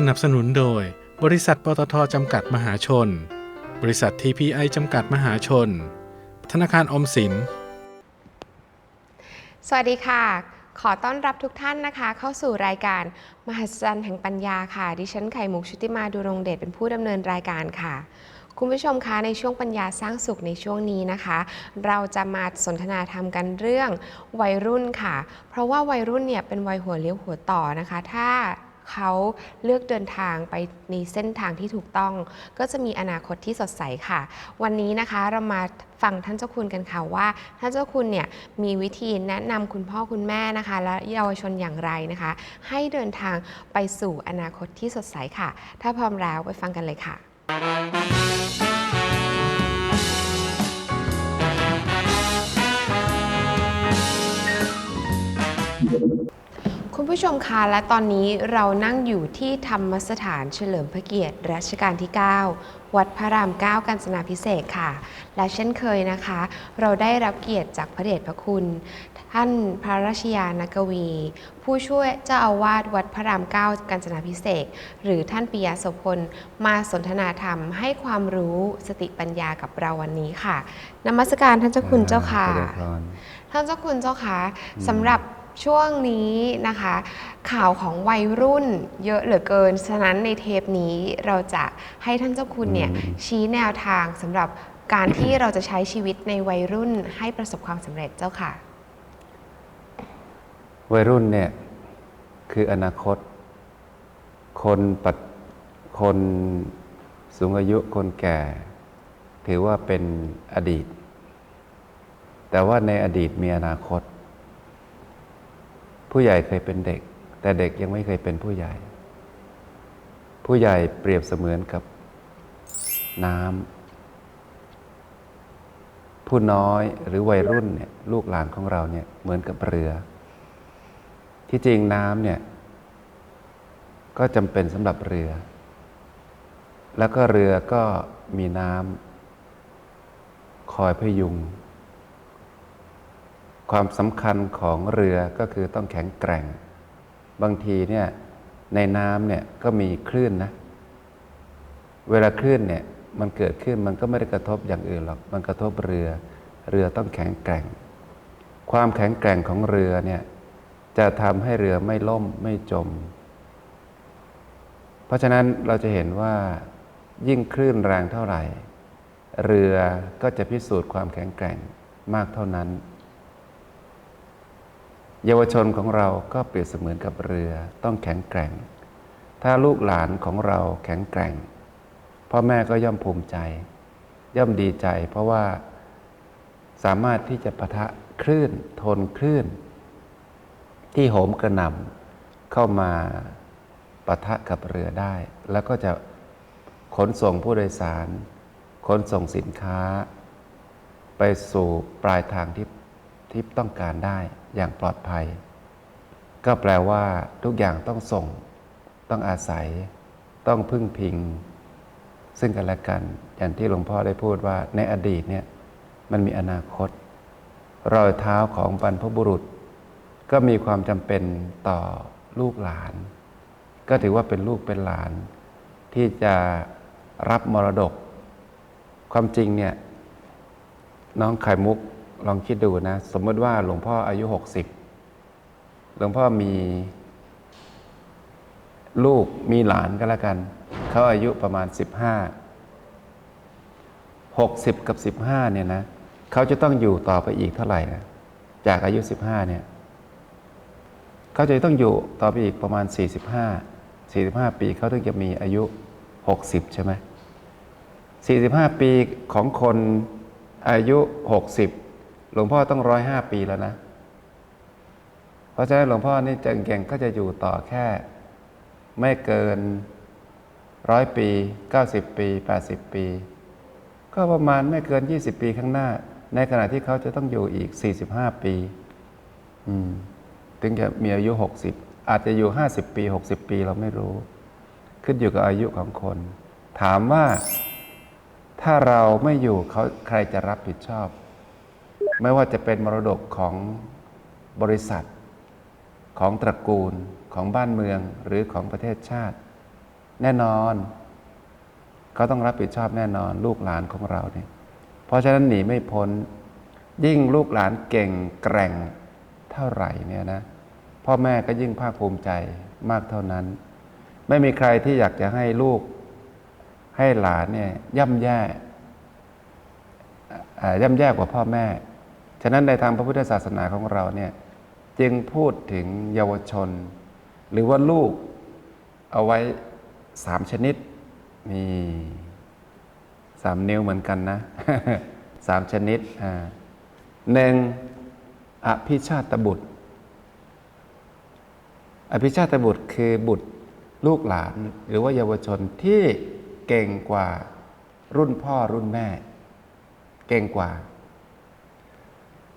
สนับสนุนโดย บริษัทปตทจำกัดมหาชน บริษัท TPI จำกัดมหาชน ธนาคารออมสิน สวัสดีค่ะ ขอต้อนรับทุกท่านนะคะ เข้าสู่รายการมหัศจรรย์แห่งปัญญาค่ะ ดิฉันไข่มุกชุติมาดูรงเดชเป็นผู้ดำเนินรายการค่ะ คุณผู้ชมคะในช่วงปัญญาสร้างสุขในช่วงนี้นะคะ เราจะมาสนทนาธรรมกันเรื่องวัยรุ่นค่ะ เพราะว่าวัยรุ่นเนี่ยเป็นวัยหัวเลี้ยวหัวต่อนะคะ ถ้า เขาเลือกเดินทางไปในเส้นทางที่ถูกต้อง ก็จะมีอนาคตที่สดใสค่ะ วันนี้นะคะเรามาฟังท่านเจ้าคุณกันค่ะว่าท่านเจ้าคุณเนี่ยมีวิธีแนะนำคุณพ่อคุณแม่นะคะ และเยาวชนอย่างไรนะคะ ให้เดินทางไปสู่อนาคตที่สดใสค่ะ ถ้าพร้อมแล้วไปฟังกันเลยค่ะ คุณผู้ชมคะและตอนนี้เรานั่งอยู่ที่ธรรมสถานเฉลิมพระเกียรติรัชกาลที่ 9 วัดพระราม 9 กาญจนาพิเศษกค่ะ และเช่นเคยนะคะ เราได้รับเกียรติจากพระเดชพระคุณ ท่านพระราชยานกวี ผู้ช่วยเจ้าอาวาสวัดพระราม 9 กาญจนาพิเศษกหรือท่านปิยะโสพล มาสนทนาธรรมให้ความรู้สติปัญญากับเราวันนี้ค่ะนมัสการท่านเจ้าคุณเจ้าค่ะเจริญพรท่านเจ้าคุณเจ้าคะสำหรับ ช่วงนี้นะคะ ข่าวของวัยรุ่นเยอะเหลือเกิน ฉะนั้นในเทปนี้เราจะให้ท่านเจ้าคุณเนี่ยอืมชี้แนวทางสำหรับการที่เราจะใช้ชีวิตในวัยรุ่นให้ประสบความสำเร็จเจ้าค่ะ วัยรุ่นเนี่ยคืออนาคต คนปัจคนสูงอายุคนแก่ ถือว่าเป็นอดีต แต่ว่าในอดีตมีอนาคต ผู้ใหญ่เคยเป็นเด็ก แต่เด็กยังไม่เคยเป็นผู้ใหญ่ ผู้ใหญ่เปรียบเสมือนกับน้ำผู้น้อยหรือวัยรุ่นเนี่ยลูกหลานของเราเนี่ยเหมือนกับเรือ ที่จริงน้ำเนี่ยก็จำเป็นสำหรับเรือ แล้วก็เรือก็มีน้ำคอยพยุง ความสำคัญของเรือก็คือต้องแข็งแกร่ง บางทีเนี่ยในน้ำเนี่ยก็มีคลื่นนะ เวลาคลื่นเนี่ยมันเกิดขึ้นมันก็ไม่ได้กระทบอย่างอื่นหรอก มันกระทบเรือ เรือต้องแข็งแกร่ง ความแข็งแกร่งของเรือเนี่ยจะทำให้เรือไม่ล่มไม่จม เพราะฉะนั้นเราจะเห็นว่ายิ่งคลื่นแรงเท่าไหร่ เรือก็จะพิสูจน์ความแข็งแกร่งมากเท่านั้น เยาวชนของเราก็เปรียบเสมือนกับเรือต้องแข็งแกร่ง ถ้าลูกหลานของเราแข็งแกร่ง พ่อแม่ก็ย่อมภูมิใจ ย่อมดีใจ เพราะว่าสามารถที่จะปะทะคลื่นทนคลื่น ที่โหมกระหน่ำเข้ามาปะทะกับเรือได้ แล้วก็จะขนส่งผู้โดยสาร ขนส่งสินค้า ไปสู่ปลายทางที่ ที่ต้องการได้อย่างปลอดภัย ก็แปลว่าทุกอย่างต้องส่ง ต้องอาศัย ต้องพึ่งพิง ซึ่งกันและกัน อย่างที่หลวงพ่อได้พูดว่าในอดีตเนี่ยมันมีอนาคต รอยเท้าของบรรพบุรุษ ก็มีความจำเป็นต่อลูกหลาน ก็ถือว่าเป็นลูกเป็นหลาน ที่จะรับมรดก ความจริงเนี่ยน้องไข่มุก ลองคิดดูนะ สมมติว่าหลวงพ่ออายุ 60 หลวงพ่อมีลูกมีหลานก็แล้วกัน เขาอายุประมาณ 15 60 กับ 15เนี่ยนะเขาจะต้องอยู่ต่อไปอีกเท่าไหร่นะจากอายุ 15เนี่ยเขาจะต้องอยู่ต่อไปอีกประมาณ 45 45 ปีเขาถึงจะมีอายุ 60 ใช่ไหม45 ปีของคนอายุ 60 หลวงพ่อต้องร้อยห้าปีแล้วนะ เพราะฉะนั้นหลวงพ่อนี่จะเก่งก็จะอยู่ต่อแค่ ไม่เกินร้อยปี90ปี80ปี ก็ประมาณไม่เกิน20ปีข้างหน้า ในขณะที่เขาจะต้องอยู่อีก45ปี อืม ถึงจะมีอายุ60อาจจะอยู่50ปี60ปีเราไม่รู้ ขึ้นอยู่กับอายุของคน ถามว่าถ้าเราไม่อยู่เขาใครจะรับผิดชอบ ไม่ว่าจะเป็นมรดกของบริษัท ของตระกูลของบ้านเมืองหรือของประเทศชาติ แน่นอนเขาต้องรับผิดชอบแน่นอนลูกหลานของเราเนี่ยเพราะฉะนั้นหนีไม่พ้น ยิ่งลูกหลานเก่งแกร่งเท่าไหร่เนี่ยนะพ่อแม่ก็ยิ่งภาคภูมิใจมากเท่านั้น ไม่มีใครที่อยากจะให้ลูกให้หลานเนี่ยย่ำแย่ ย่ำแย่กว่าพ่อแม่ ฉะนั้นในทางพระพุทธศาสนาของเราเนี่ยจึงพูดถึงเยาวชน หรือว่าลูกเอาไว้สามชนิดนี่สามนิ้วเหมือนกันนะสามชนิดหนึ่งอภิชาตบุตร อภิชาตบุตรคือบุตรลูกหลานหรือว่าเยาวชนที่เก่งกว่ารุ่นพ่อรุ่นแม่ เก่งกว่า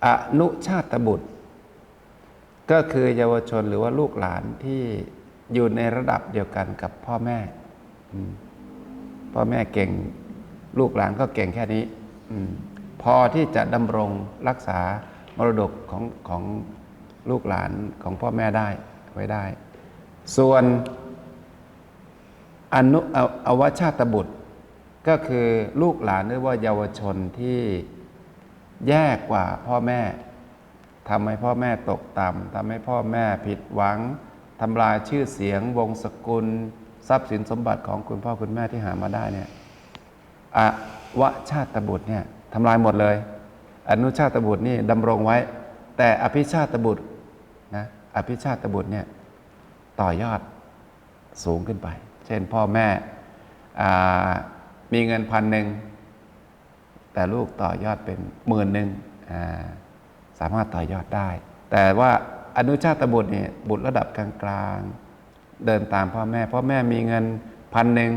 อนุชาตบุตร ก็คือเยาวชนหรือว่าลูกหลานที่อยู่ในระดับเดียวกันกับพ่อแม่ พ่อแม่เก่ง ลูกหลานก็เก่งแค่นี้พอที่จะดำรงรักษามรดกของของลูกหลานของพ่อแม่ได้ไว้ได้ ส่วนอนุออวชาตบุตร ก็คือลูกหลานหรือว่าเยาวชนที่แย่กว่าพ่อแม่ทำให้พ่อแม่ตกต่ำทำให้พ่อแม่ผิดหวังทำลายชื่อเสียง วงศกุล ทรัพย์สินสมบัติของคุณพ่อคุณแม่ที่หามาได้เนี่ยอวชาตบุตรเนี่ยทำลายหมดเลย อนุชาตบุตรนี่ดำรงไว้ แต่อภิชาตบุตรนะอภิชาตบุตรเนี่ยต่อยอดสูงขึ้นไป เช่นพ่อแม่อ่า มีเงินพันหนึ่งแต่ลูกต่อยอดเป็นหมื่นหนึ่งสามารถต่อยอดได้ แต่ว่าอนุชาตบุตรเนี่ยบุตรระดับกลางๆ เดินตามพ่อแม่ พ่อแม่มีเงินพันหนึ่ง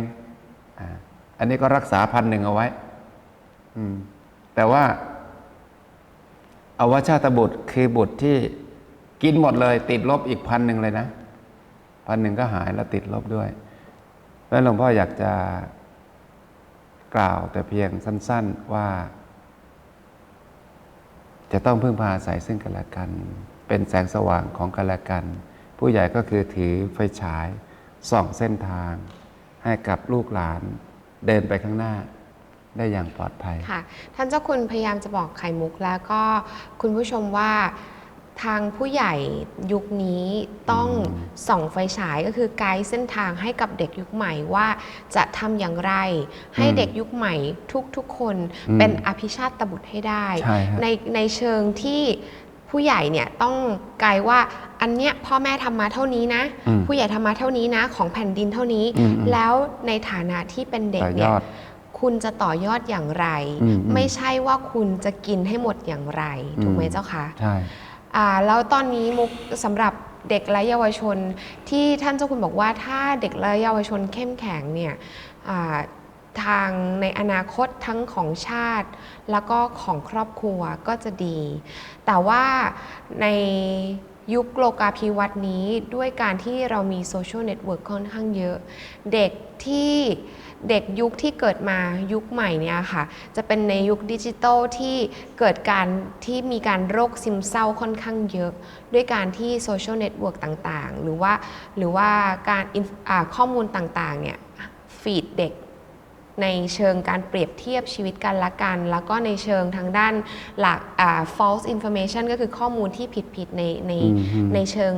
อันนี้ก็รักษาพันหนึ่งเอาไว้แต่ว่าอวชาตบุตรคือบุตรที่กินหมดเลย ติดลบอีกพันหนึ่งเลยนะพันหนึ่งก็หายแล้วติดลบด้วย เพราะฉะนั้นหลวงพ่ออยากจะ กล่าวแต่เพียงสั้น ๆว่า จะต้องพึ่งพาอาศัยซึ่งกันและกัน เป็นแสงสว่างของกันและกัน ผู้ใหญ่ก็คือถือไฟฉายส่องเส้นทาง ให้กับลูกหลานเดินไปข้างหน้าได้อย่างปลอดภัยค่ะ ท่านเจ้าคุณพยายามจะบอกไข่มุกแล้วก็คุณผู้ชมว่า ทางผู้ใหญ่ยุคนี้ต้องส่องไฟฉายก็คือไกด์เส้นทางให้กับเด็กยุคใหม่ว่าจะทำอย่างไร ให้เด็กยุคใหม่ทุกๆคนอืมเป็นอภิชาตบุตรให้ได้ใช่ฮะในในเชิงที่ผู้ใหญ่เนี่ยต้องไกด์ว่าอันเนี้ยพ่อแม่ทำมาเท่านี้นะอืมผู้ใหญ่ทำมาเท่านี้นะ ของแผ่นดินเท่านี้อืมอืมแล้วในฐานะที่เป็นเด็กต่อยเนี่ยอดคุณจะต่อยอดอย่างไรอืมอืมไม่ใช่ว่าคุณจะกินให้หมดอย่างไร ถูกไหมอืมเจ้าคะใช่อ่า แล้วตอนนี้มุกสำหรับเด็กและเยาวชนที่ท่านเจ้าคุณบอกว่าถ้าเด็กและเยาวชนเข้มแข็งเนี่ยทางในอนาคตทั้งของชาติ แล้วก็ของครอบครัวก็จะดี แต่ว่าในยุคโลกาภิวัตน์นี้ด้วยการที่เรามีโซเชียลเน็ตเวิร์กค่อนข้างเยอะ เด็กที่ เด็กยุคที่เกิดมายุคใหม่เนี่ยค่ะ จะเป็นในยุคดิจิทัลที่เกิดการที่มีการโรคซึมเศร้าค่อนข้างเยอะ ด้วยการที่โซเชียลเน็ตเวิร์กต่างๆ หรือว่าหรือว่าการอินอ่าข้อมูลต่างๆเนี่ยฟีดเด็กในเชิงการเปรียบเทียบชีวิตกันละกัน แล้วก็ในเชิงทางด้านหลักอ่า false information ก็คือข้อมูลที่ผิดๆในในอืมอืมในเชิง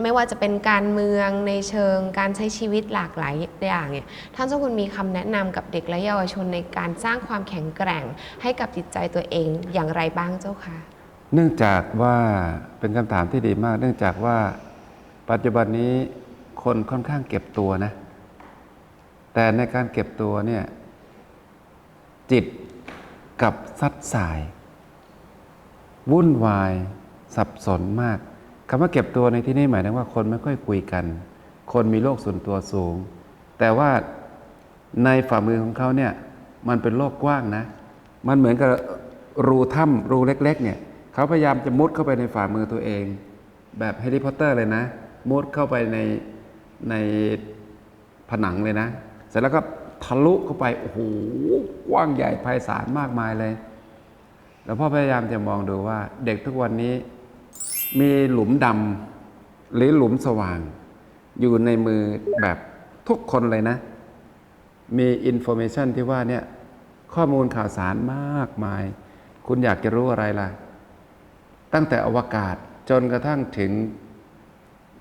ไม่ว่าจะเป็นการเมืองในเชิงการใช้ชีวิตหลากหลายอย่างเนี่ยท่านเจ้าคุณมีคำแนะนำกับเด็กและเยาวชนในการสร้างความแข็งแกร่งให้กับจิตใจตัวเองอย่างไรบ้างเจ้าคะเนื่องจากว่าเป็นคำถามที่ดีมาก เนื่องจากว่าปัจจุบันนี้คนค่อนข้างเก็บตัวนะ แต่ในการเก็บตัวเนี่ยจิตกับซัดสาย วุ่นวายสับสนมาก คำว่าเก็บตัวในที่นี้หมายถึงว่าคนไม่ค่อยคุยกัน คนมีโลกส่วนตัวสูง แต่ว่าในฝ่ามือของเขาเนี่ยมันเป็นโลกกว้างนะ มันเหมือนกับรูถ้ำรูเล็ก ๆ เนี่ยเขาพยายามจะมุดเข้าไปในฝ่ามือตัวเอง แบบแฮร์รี่พอตเตอร์เลยนะ มุดเข้าไปในในผนังเลยนะ เสร็จแล้วก็ทะลุเข้าไปโอ้โหกว้างใหญ่ไพศาลมากมายเลย แล้วพ่อพยายามจะมองดูว่าเด็กทุกวันนี้ มีหลุมดำหรือหลุมสว่าง อยู่ในมือแบบทุกคนเลยนะ มีอินโฟเมชันที่ว่าเนี่ยข้อมูลข่าวสารมากมาย คุณอยากจะรู้อะไรล่ะ ตั้งแต่อวกาศจนกระทั่งถึง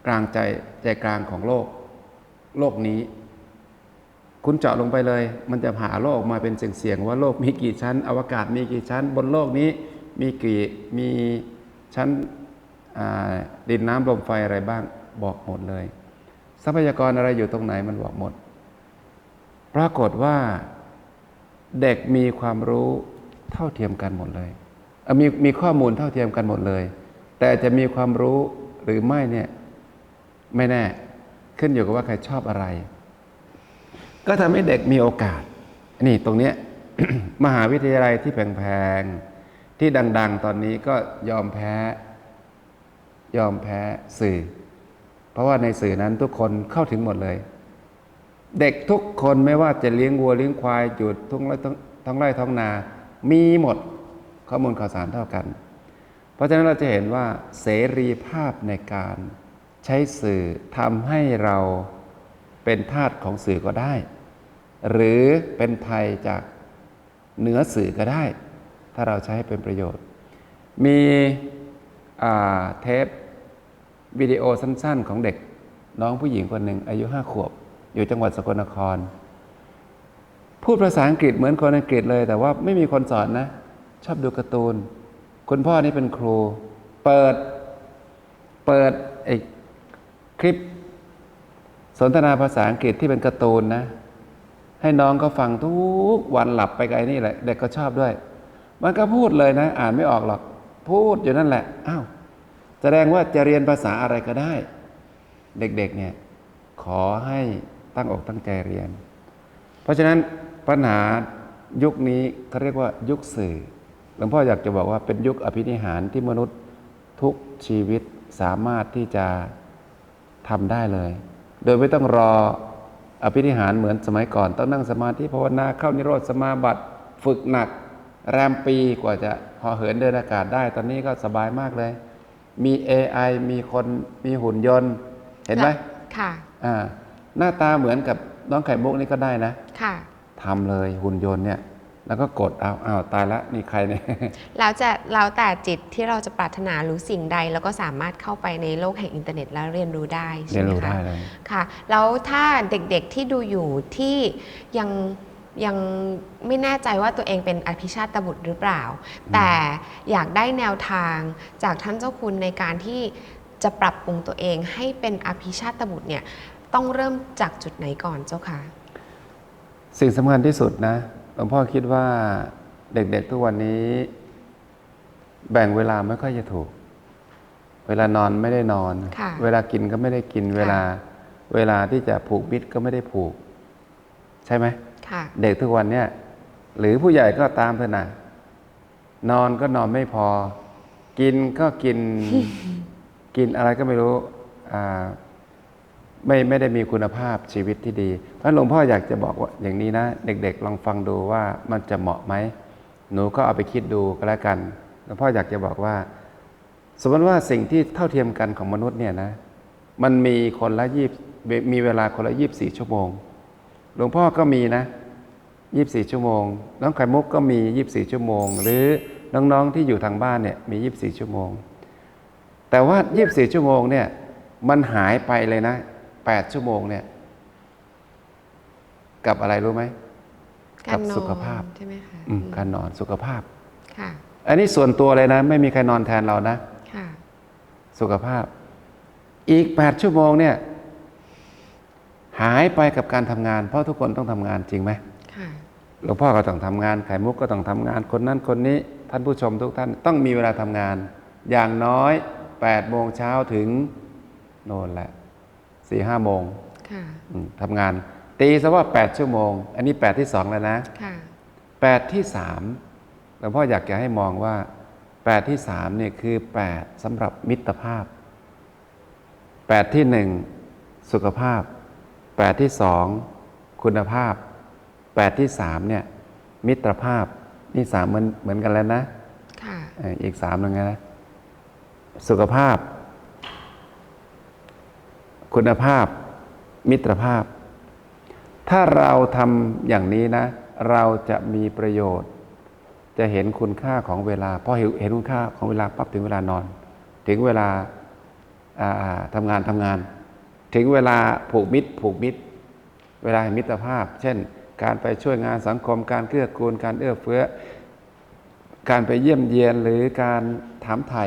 กลางใจใจกลางของโลก โลกนี้ คุณเจาะลงไปเลย มันจะหาโลกออกมาเป็นเสียงๆว่าโลกมีกี่ชั้น อวกาศมีกี่ชั้น บนโลกนี้มีกี่มีชั้น ดินน้ำลมไฟอะไรบ้างบอกหมดเลย ทรัพยากรอะไรอยู่ตรงไหนมันบอกหมด ปรากฏว่าเด็กมีความรู้เท่าเทียมกันหมดเลยมีมีข้อมูลเท่าเทียมกันหมดเลย แต่จะมีความรู้หรือไม่เนี่ยไม่แน่ขึ้นอยู่กับว่าใครชอบอะไร ก็ทำให้เด็กมีโอกาส นี่ตรงเนี้ยมหาวิทยาลัยที่แพงๆ ที่ดัง ๆ ตอนนี้ก็ยอมแพ้ ยอมแพ้สื่อ เพราะว่าในสื่อนั้นทุกคนเข้าถึงหมดเลย เด็กทุกคนไม่ว่าจะเลี้ยงวัวเลี้ยงควายจุดทุ่งไร่ท้องไร่ท้องนา มีหมดข้อมูลข่าวสารเท่ากัน เพราะฉะนั้นเราจะเห็นว่าเสรีภาพในการใช้สื่อทำให้เราเป็นทาสของสื่อก็ได้ หรือเป็นภัยจากเหนือสื่อก็ได้ ถ้าเราใช้ให้เป็นประโยชน์ มีเทป วิดีโอสั้น ๆ ของเด็ก น้องผู้หญิงคนหนึ่งอายุห้าขวบ อยู่จังหวัดสกลนคร พูดภาษาอังกฤษเหมือนคนอังกฤษเลย แต่ว่าไม่มีคนสอนนะ ชอบดูการ์ตูน คุณพ่อนี่เป็นครู เปิด เปิดไอ้คลิป สนทนาภาษาอังกฤษที่เป็นการ์ตูนนะ ให้น้องก็ฟังทุกวันหลับไปไอ้นี่แหละ เด็กก็ชอบด้วย มันก็พูดเลยนะ อ่านไม่ออกหรอก พูดอยู่นั่นแหละ อ้าว แสดงว่าจะเรียนภาษาอะไรก็ได้ เด็กๆเนี่ยขอให้ตั้งอกตั้งใจเรียน เพราะฉะนั้นปัญหายุคนี้เขาเรียกว่ายุคสื่อหลวงพ่ออยากจะบอกว่าเป็นยุคอภินิหารที่มนุษย์ทุกชีวิตสามารถที่จะทำได้เลย โดยไม่ต้องรออภินิหารเหมือนสมัยก่อน ต้องนั่งสมาธิภาวนาเข้านิโรธสมาบัติฝึกหนัก แรมปีกว่าจะพอเหินเดินอากาศได้ ตอนนี้ก็สบายมากเลย มี AI มีคนมีหุ่นยนต์ เห็นไหมค่ะอ่าหน้าตาเหมือนกับน้องไข่มุกนี่ก็ได้นะ ค่ะทำเลยหุ่นยนต์เนี่ย แล้วก็กดเอาอ้าวตายละนี่ใครเนี่ย แล้วจะแล้วแต่จิตที่เราจะปรารถนารู้สิ่งใด แล้วก็สามารถเข้าไปในโลกแห่งอินเทอร์เน็ตแล้วเรียนรู้ได้ใช่เรียนไหมรู้คะได้เลย ค่ะ แล้วถ้าเด็กๆที่ดูอยู่ที่ยัง ยังไม่แน่ใจว่าตัวเองเป็นอภิชาตบุตรหรือเปล่า แต่อยากได้แนวทางจากท่านเจ้าคุณในการที่จะปรับปรุงตัวเองให้เป็นอภิชาตบุตรเนี่ยต้องเริ่มจากจุดไหนก่อนเจ้าคะสิ่งสำคัญที่สุดนะหลวงพ่อคิดว่าเด็กๆทุกวันนี้ แบ่งเวลาไม่ค่อยจะถูก เวลานอนไม่ได้นอนค่ะเวลากินก็ไม่ได้กินเวลา เวลาที่จะผูกมิตรก็ไม่ได้ผูก ใช่ไหมค่ะ เด็กทุกวันเนี่ยหรือผู้ใหญ่ก็ตามเถอะนะนอนก็นอนไม่พอ กินก็กินกินอะไรก็ไม่รู้ไม่ไม่ได้มีคุณภาพชีวิตที่ดี เพราะหลวงพ่ออยากจะบอกว่าอย่างนี้นะ เด็กๆ ลองฟังดูว่ามันจะเหมาะไหม หนูก็เอาไปคิดดูก็แล้วกันหลวงพ่ออยากจะบอกว่า สมมติว่าสิ่งที่เท่าเทียมกันของมนุษย์เนี่ยนะ มันมีคนละยีบมีเวลาคนละยี่บสี่ชั่วโมง หลวงพ่อก็มีนะ ยีบสี่ชั่วโมง น้องไข่มุกก็มียีบสี่ชั่วโมง หรือน้องๆที่อยู่ทางบ้านเนี่ยมียีบสี่ชั่วโมง แต่ว่ายีบสี่ชั่วโมงเนี่ยมันหายไปเลยนะแปดชั่วโมงเนี่ยกับอะไรรู้ไหมการนอนสุขภาพใช่ไหมคะอืมการนอนสุขภาพค่ะอันนี้ส่วนตัวเลยนะ ไม่มีใครนอนแทนเรานะค่ะสุขภาพ อีก 8 ชั่วโมงเนี่ยหายไปกับการทำงาน เพราะทุกคนต้องทำงานจริงไหมค่ะ หลวงพ่อก็ต้องทำงานไข่มุกก็ต้องทำงาน คนนั้นคนนี้ท่านผู้ชมทุกท่านต้องมีเวลาทำงาน อย่างน้อย8โมงเช้าถึงโน่นแหละ4ห้าโมงค่ะอืมทำงาน ตีซะว่า 8 ชั่วโมง อันนี้ 8 ที่2แล้วนะค่ะ8ที่3หลวงพ่ออยากจะให้มองว่า 8 ที่3เนี่ยคือ 8สำหรับมิตรภาพ 8 ที่1สุขภาพ 8 ที่2คุณภาพ 8ที่3เนี่ยมิตรภาพนี่สามเหมือนเหมือนกันแล้วนะค่ะเอ่ออีกสามหนึ่งนะสุขภาพ คุณภาพ มิตรภาพ ถ้าเราทำอย่างนี้นะ เราจะมีประโยชน์ จะเห็นคุณค่าของเวลาพอเห็นเห็นคุณค่าของเวลาปั๊บถึงเวลานอน ถึงเวลาอ่าทำงานทำงาน ถึงเวลาผูกมิตรผูกมิตร เวลาแห่งมิตรภาพ เช่น การไปช่วยงานสังคม การเกื้อกูล การเอื้อเฟื้อ การไปเยี่ยมเยียนหรือการถามไถ่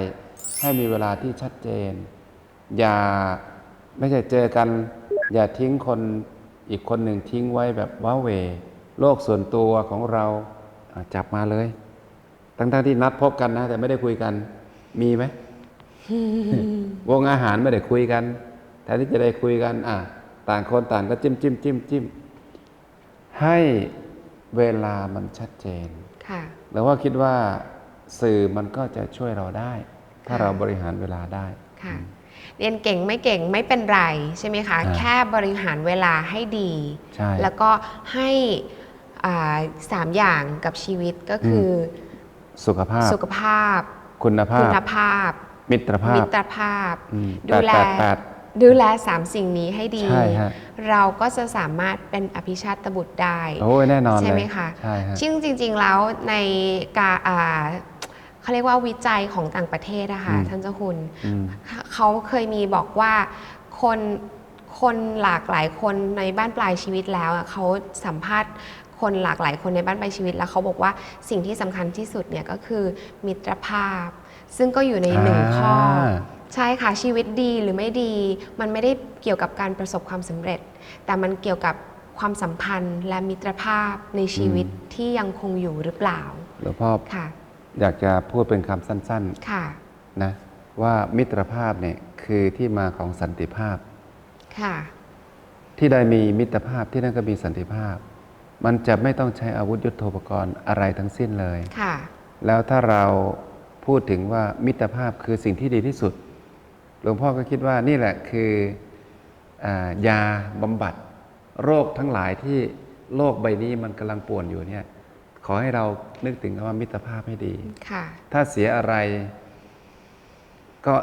ให้มีเวลาที่ชัดเจน อย่าไม่ใช่เจอกัน อย่าทิ้งคนอีกคนหนึ่งทิ้งไว้แบบว้าเหวโลกส่วนตัวของเราอะจับมาเลย ทั้งๆที่นัดพบกันนะ แต่ไม่ได้คุยกันมีไหมวงอาหารไม่ได้คุยกันแทนที่จะได้คุยกัน อะ ต่างคนต่างก็จิ้มจิ้มจิ้มจิ้ม ให้เวลามันชัดเจนค่ะแล้วว่าคิดว่าสื่อมันก็จะช่วยเราได้ ถ้าค่ะเราบริหารเวลาได้ค่ะเรียนเก่งไม่เก่งไม่เป็นไรใช่ไหมคะอ่าแค่บริหารเวลาให้ดีใช่แล้วก็ให้อ่าสามอย่างกับชีวิตก็คืออสุขภาพสุขภาพ คุณภาคุพณภาพ มิตรภามิพตรภาพอืมดูแลแป ดแปดแปดดูแลสามสิ่งนี้ให้ดี ใช่ฮะเราก็จะสามารถเป็นอภิชาติบุตรได้ โอ้ยแน่นอนเลยใช่ไหมคะ ใช่ฮะ ซึ่งจริง ๆ แล้วในกาอ่าเขาเรียกว่าวิจัยของต่างประเทศนะคะอืม ท่านเจ้าคุณ อืม เขาเคยมีบอกว่าคนคนหลากหลายคนในบ้านปลายชีวิตแล้วอะเขาสัมภาษณ์คนหลากหลายคนในบ้านปลายชีวิตแล้วเขาบอกว่าสิ่งที่สำคัญที่สุดเนี่ยก็คือมิตรภาพ ซึ่งก็อยู่ในหนึ่งข้ออ่า ใช่ค่ะชีวิตดีหรือไม่ดี มันไม่ได้เกี่ยวกับการประสบความสำเร็จ แต่มันเกี่ยวกับความสัมพันธ์และมิตรภาพในชีวิตที่ยังคงอยู่หรือเปล่าหลวงพ่อค่ะ อยากจะพูดเป็นคำสั้นค่ะๆนะว่ามิตรภาพเนี่ยคือที่มาของสันติภาพค่ะที่ใดมีมิตรภาพที่นั่นก็มีสันติภาพ มันจะไม่ต้องใช้อาวุธยุโทโธปกรณ์อะไรทั้งสิ้นเลยค่ะแล้วถ้าเราพูดถึงว่ามิตรภาพคือสิ่งที่ดีที่สุด หลวงพ่อก็คิดว่านี่แหละคืออยาบำบัดโรคทั้งหลายที่โลกใบนี้มันกำลังป่วนอยู่เนี่ยขอให้เรานึกถึงคำว่ามิตรภาพให้ดีถ้าเสียอะไร ก็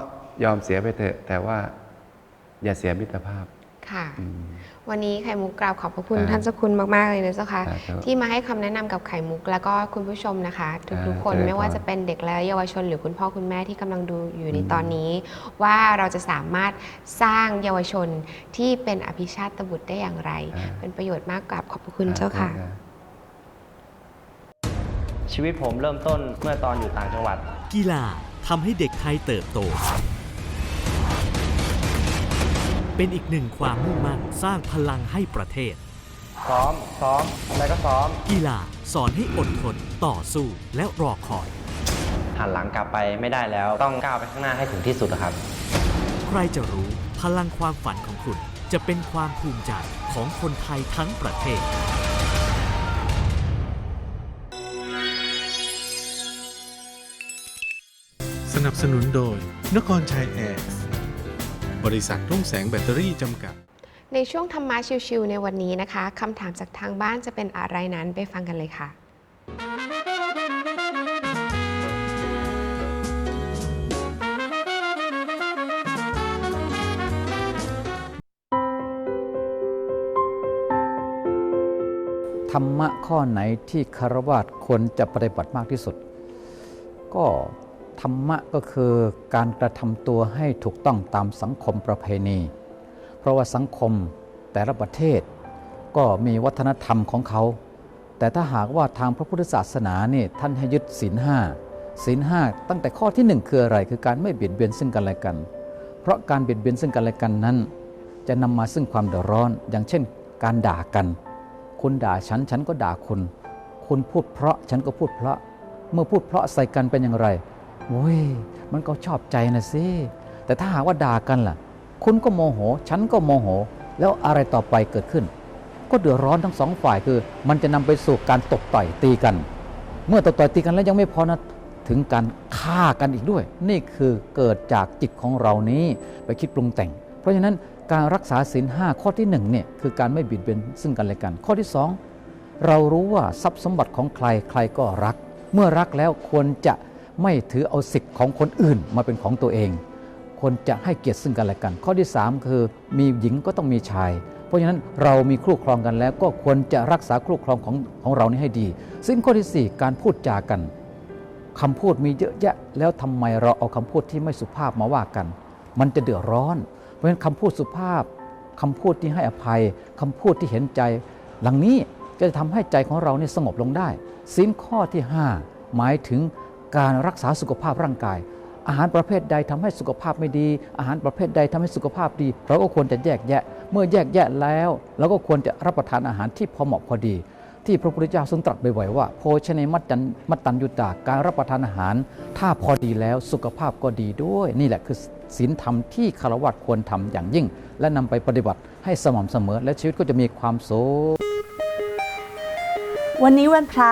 ยอมเสียไปเถอะ แต่ว่าอย่าเสียมิตรภาพ ค่ะอืมวันนี้ไข่มุกกราบขอบพระคุณอ่าท่านเจ้าคุณมาก ๆ เลยนะเจ้าค่ะสาธุที่มาให้คำแนะนำกับไข่มุกแล้วก็คุณผู้ชมนะคะ ทุก ๆ คนอ่าเจริญไม่ว่าพร จะเป็นเด็กและเยาวชนหรือคุณพ่อคุณแม่ที่กำลังดูอยู่ในตอนนี้ ว่าเราจะสามารถสร้างเยาวชนที่เป็นอภิชาติบุตรได้อย่างไรเป็นประโยชน์มากกราบขอบพระคุณเจ้าค่ะ ชีวิตผมเริ่มต้นเมื่อตอนอยู่ต่างจังหวัด กีฬาทำให้เด็กไทยเติบโต เป็นอีกหนึ่งความมุ่งมั่นสร้างพลังให้ประเทศ ซ้อม ซ้อม อะไรก็ซ้อม กีฬาสอนให้อดทนต่อสู้และรอคอย หันหลังกลับไปไม่ได้แล้ว ต้องก้าวไปข้างหน้าให้ถึงที่สุดนะครับ ใครจะรู้พลังความฝันของคุณ จะเป็นความภูมิใจของคนไทยทั้งประเทศสนับสนุนโดย นครชัยแอร์ บริษัทรุ่งแสงแบตเตอรี่จำกัด ในช่วงธรรมะชิวๆในวันนี้นะคะคำถามจากทางบ้านจะเป็นอะไรนั้นไปฟังกันเลยค่ะ ธรรมะข้อไหนที่คารวะควรจะปฏิบัติมากที่สุด ก็ ธรรมะก็คือการกระทำตัวให้ถูกต้องตามสังคมประเพณี เพราะว่าสังคมแต่ละประเทศก็มีวัฒนธรรมของเขา แต่ถ้าหากว่าทางพระพุทธศาสนาเนี่ยท่านให้ยึดศีลห้าศีลห้าตั้งแต่ข้อที่หนึ่งคืออะไร คือการไม่เบียดเบียนซึ่งกันและกัน เพราะการเบียดเบียนซึ่งกันและกันนั้น จะนำมาซึ่งความเดือดร้อน อย่างเช่น การด่ากัน คุณด่าฉันฉันก็ด่าคุณ คุณพูดเพราะฉันก็พูดเพราะ เมื่อพูดเพราะใส่กันเป็นอย่างไร โอ้ยมันก็ชอบใจนะสิแต่ถ้าหากว่าด่ากันล่ะ คุณก็โมโห ฉันก็โมโห แล้วอะไรต่อไปเกิดขึ้น ก็เดือดร้อนทั้งสองฝ่ายคือ มันจะนำไปสู่การตกต่อยตีกัน เมื่อตกต่อยตีกันแล้วยังไม่พอนะถึงการฆ่ากันอีกด้วย นี่คือเกิดจากจิตของเรานี้ไปคิดปรุงแต่ง เพราะฉะนั้นการรักษาศีลห้าข้อที่หนึ่งเนี่ยคือการไม่บิดเบือนซึ่งกันและกัน ข้อที่สองเรารู้ว่าทรัพย์สมบัติของใครใครก็รัก เมื่อรักแล้วควรจะ ไม่ถือเอาสิทธิ์ของคนอื่นมาเป็นของตัวเองควรจะให้เกียรติซึ่งกันและกัน ข้อที่ 3 คือมีหญิงก็ต้องมีชาย เพราะฉะนั้นเรามีคู่ครองกันแล้ว ก็ควรจะรักษาคู่ครองของของเรานี้ให้ดี ซึ่งข้อที่ 4 การพูดจากันคำพูดมีเยอะแยะ แล้วทำไมเราเอาคำพูดที่ไม่สุภาพมาว่ากัน มันจะเดือดร้อน เพราะฉะนั้นคำพูดสุภาพคำพูดที่ให้อภัยคำพูดที่เห็นใจ หลังนี้จะทำให้ใจของเราเนี่ยสงบลงได้ศีลข้อที่ 5 หมายถึง การรักษาสุขภาพร่างกาย อาหารประเภทใดทำให้สุขภาพไม่ดี อาหารประเภทใดทำให้สุขภาพดี เราก็ควรจะแยกแยะ เมื่อแยกแยะแล้วเราก็ควรจะรับประทานอาหารที่พอเหมาะพอดี ที่พระพุทธเจ้าทรงตรัสบ่อยๆว่า โภชเนมัตตันมัตตัญยุตาการรับประทานอาหาร ถ้าพอดีแล้วสุขภาพก็ดีด้วย นี่แหละคือศีลธรรมที่คารวะควรทำอย่างยิ่ง และนำไปปฏิบัติให้สม่ำเสมอ และชีวิตก็จะมีความสุขวันนี้วันพระ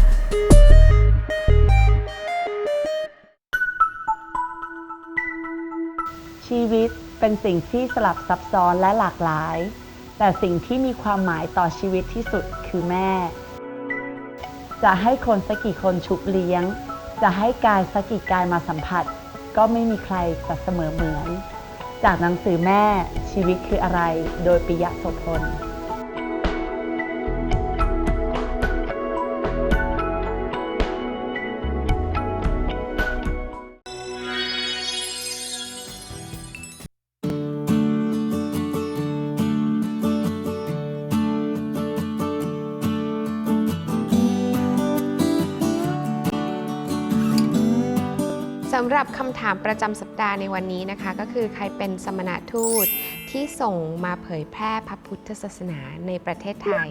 ชีวิตเป็นสิ่งที่สลับซับซ้อนและหลากหลาย แต่สิ่งที่มีความหมายต่อชีวิตที่สุดคือแม่ จะให้คนสักกี่คนชุบเลี้ยง จะให้กายสักกี่กายมาสัมผัส ก็ไม่มีใครจะเสมอเหมือน จากหนังสือแม่ชีวิตคืออะไร โดยปิยะโสพลำหรับคำถามประจำสัปดาห์ในวันนี้นะคะ ก็คือใครเป็นสมณทูตที่ส่งมาเผยแพร่พระพุทธศาสนาในประเทศไทย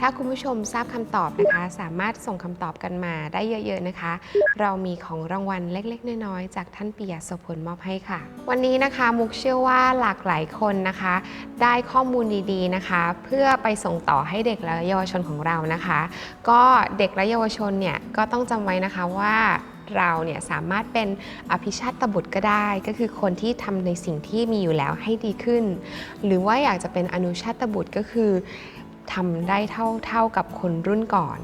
ถ้าคุณผู้ชมทราบคำตอบนะคะ สามารถส่งคำตอบกันมาได้เยอะๆนะคะ เรามีของรางวัลเล็กๆ น้อยๆ จากท่านปิยะโสพลมอบให้ค่ะ วันนี้นะคะมุกเชื่อว่าหลากหลายคนนะคะ ได้ข้อมูลดีๆนะคะ เพื่อไปส่งต่อให้เด็กและเยาวชนของเรานะคะ ก็เด็กและเยาวชนเนี่ยก็ต้องจำไว้นะคะว่า เราเนี่ยสามารถเป็นอภิชาตบุตรก็ได้ ก็คือคนที่ทำในสิ่งที่มีอยู่แล้วให้ดีขึ้น หรือว่าอยากจะเป็นอนุชาตบุตรก็คือทำได้เท่าเท่ากับคนรุ่นก่อน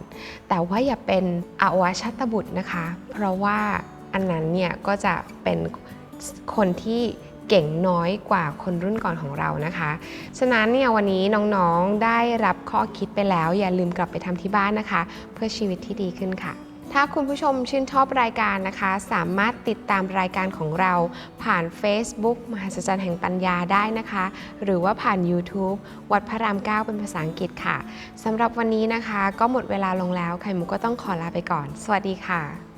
แต่ว่าอย่าเป็นอวชาตบุตรนะคะ เพราะว่าอันนั้นเนี่ยก็จะเป็นคนที่เก่งน้อยกว่าคนรุ่นก่อนของเรานะคะ ฉะนั้นเนี่ยวันนี้น้องๆได้รับข้อคิดไปแล้ว อย่าลืมกลับไปทำที่บ้านนะคะ เพื่อชีวิตที่ดีขึ้นค่ะ ถ้าคุณผู้ชมชื่นชอบรายการนะคะ สามารถติดตามรายการของเราผ่าน Facebook มหัศจรรย์แห่งปัญญาได้นะคะ หรือว่าผ่าน YouTube วัดพระรามเก้าเป็นภาษาอังกฤษค่ะสำหรับวันนี้นะคะ ก็หมดเวลาลงแล้วไข่มุกก็ต้องขอลาไปก่อน สวัสดีค่ะ